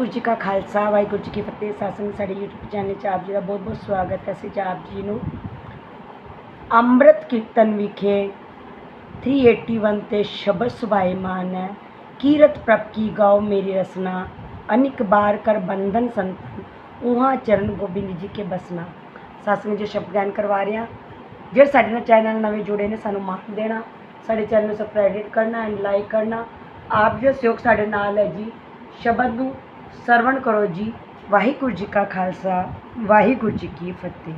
ਵਾਹਿਗੁਰੂ ਜੀ ਕਾ ਖਾਲਸਾ, ਵਾਹਿਗੁਰੂ ਜੀ ਕੀ ਫਤਿਹ। ਸਾਸਨ ਸਾਡੇ YouTube channel 'ਚ ਆਪ ਜੀ ਦਾ ਬਹੁਤ ਬਹੁਤ ਸਵਾਗਤ ਹੈ। ਅਸੀਂ ਆਪ ਜੀ ਨੂੰ ਅੰਮ੍ਰਿਤ ਕੀਰਤਨ ਵਿਖੇ 381 ਤੇ ਸ਼ਬਦ ਸੁਭਾਈਮਾਨ ਹੈ। ਕੀਰਤ ਪ੍ਰਭ ਕੀ ਗਾਓ ਮੇਰੀ ਰਸਨਾ, ਅਨਿਕ ਬਾਰ ਕਰ ਬੰਧਨ ਸੰਤਨ ਉਹਾਂ ਚਰਨ ਗੋਬਿੰਦ ਜੀ ਕੇ ਬਸਨਾ। ਸਾਸਨ ਜੀ, ਸ਼ਬਦ ਗਾਇਨ ਕਰਵਾ ਰਹੇ ਹਾਂ। ਜਿਹੜੇ ਸਾਡੇ ਨਾਲ ਚੈਨਲ ਨਵੇਂ ਜੁੜੇ ਨੇ, ਸਾਨੂੰ ਮਾਣ ਦੇਣਾ। ਸਾਡੇ ਚੈਨਲ ਨੂੰ ਸਬਸਕ੍ਰਾਈਬ ਕਰਨਾ ਐਂਡ ਲਾਈਕ ਕਰਨਾ। ਆਪ ਜੀ ਸਹਿਯੋਗ ਸਾਡੇ ਨਾਲ ਹੈ ਜੀ। ਸ਼ਬਦ ਨੂੰ ਸਰਵਣ ਕਰੋ ਜੀ। ਵਾਹਿਗੁਰੂ ਜੀ ਕਾ ਖਾਲਸਾ ਵਾਹਿਗੁਰੂ ਜੀ ਕੀ ਫਤਿਹ।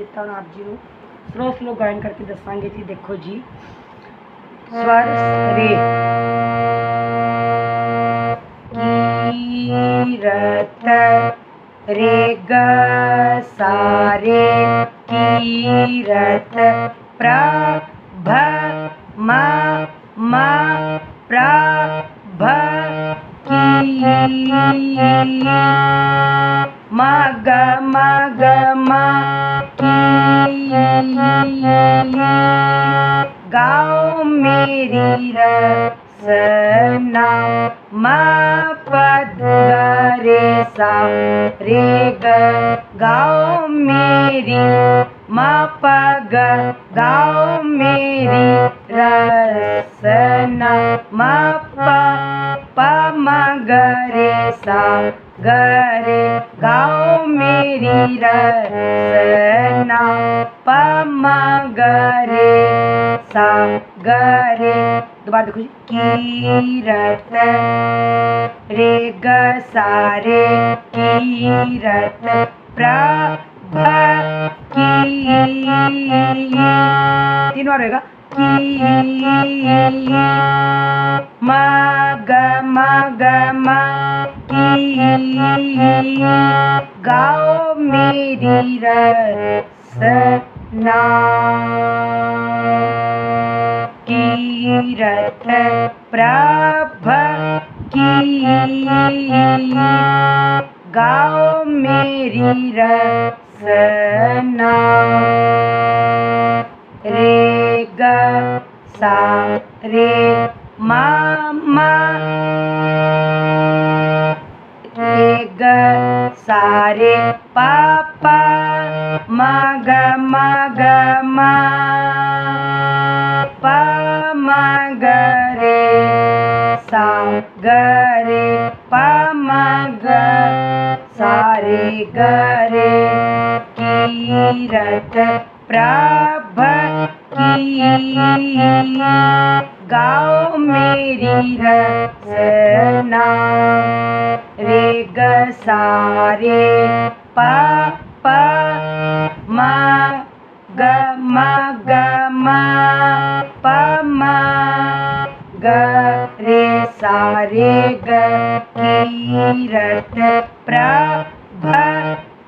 जिता आप जी को स्लो स्लो गायन करके दसागे जी देखो जी स्वर रे रत रे ग सारे कीरत प्र भ म म भ मग मग मया गौ मेरि र सन मा परे सा रे ग। गाँव मेरी गौ मेरि मौ मेरी रसना मा प म ग रे सा ग रे गाओ मेरी रसना। प म ग रे सा ग रे दोबारा देखो कीरत रे ग सा रे, कीरत प्रभ की तीन बार होएगा। की ग म ग म की गाओ मेरी रसना कीरत प्रभ की गाओ मेरी रसना रे ग सा रे मा मा रे ग सा रे पा पा मा ग मा। ग मा पा मा ग रे। सा ग रे पा मा ग सा रे ग रे। कीरत प्रभ की गाओ मेरी रसना रे ग सा रे प प म ग म ग म प म ग रे सा रे ग कीरत प्रभ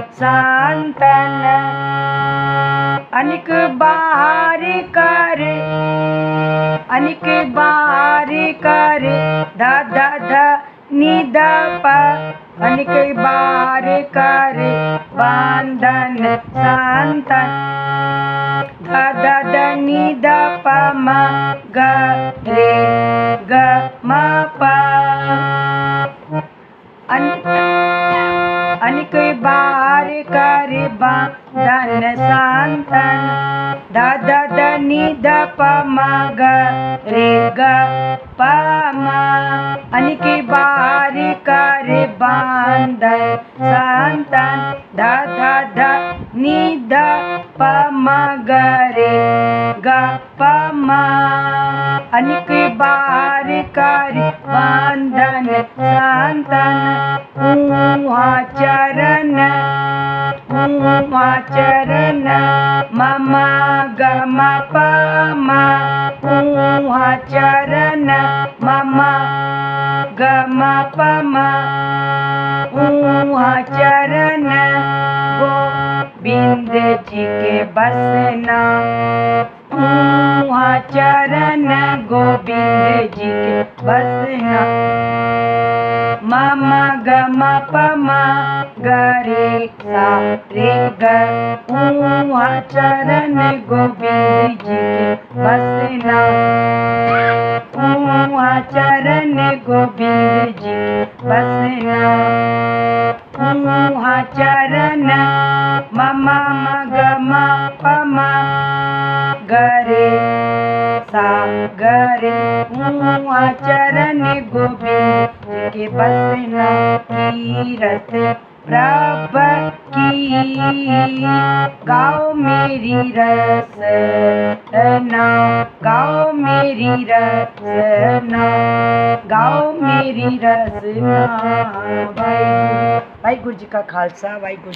संतन। अनिक बार कर, अनिक बार कर। ध ध ध नि ध प। अनिक बार कर, बंधन संतन। ध ध ध नि ध प, म, ग, रे, ग, म, प। कर बंधन संतन ध ध ध नि ध प म ग रे ग प म अनिक बार कर बंधन संतन ध ध ध नि ध प म ग रे ग प म अनिक बार कर बंधन संतन हुआ चरण हुआ चरण मम ग म प म हुआ चरण मम ग म प म हुआ चरण गोविंद जी के बसना हुआ चरण गोविंद जी के बसना मम ग म प म, ग रे सा, रे ग। हुआ चरण गोविंद जी के बसना चरण गोविंद जी के बसना हुआ चरण मम ग म प म, ग रे सागर चरण गोबी के बसना कीरत प्रभ की। गाओ मेरी रस ना गाओ मेरी रस ना गाओ मेरी रसना, भाई। गुरु जी का खालसा, भाई गुरु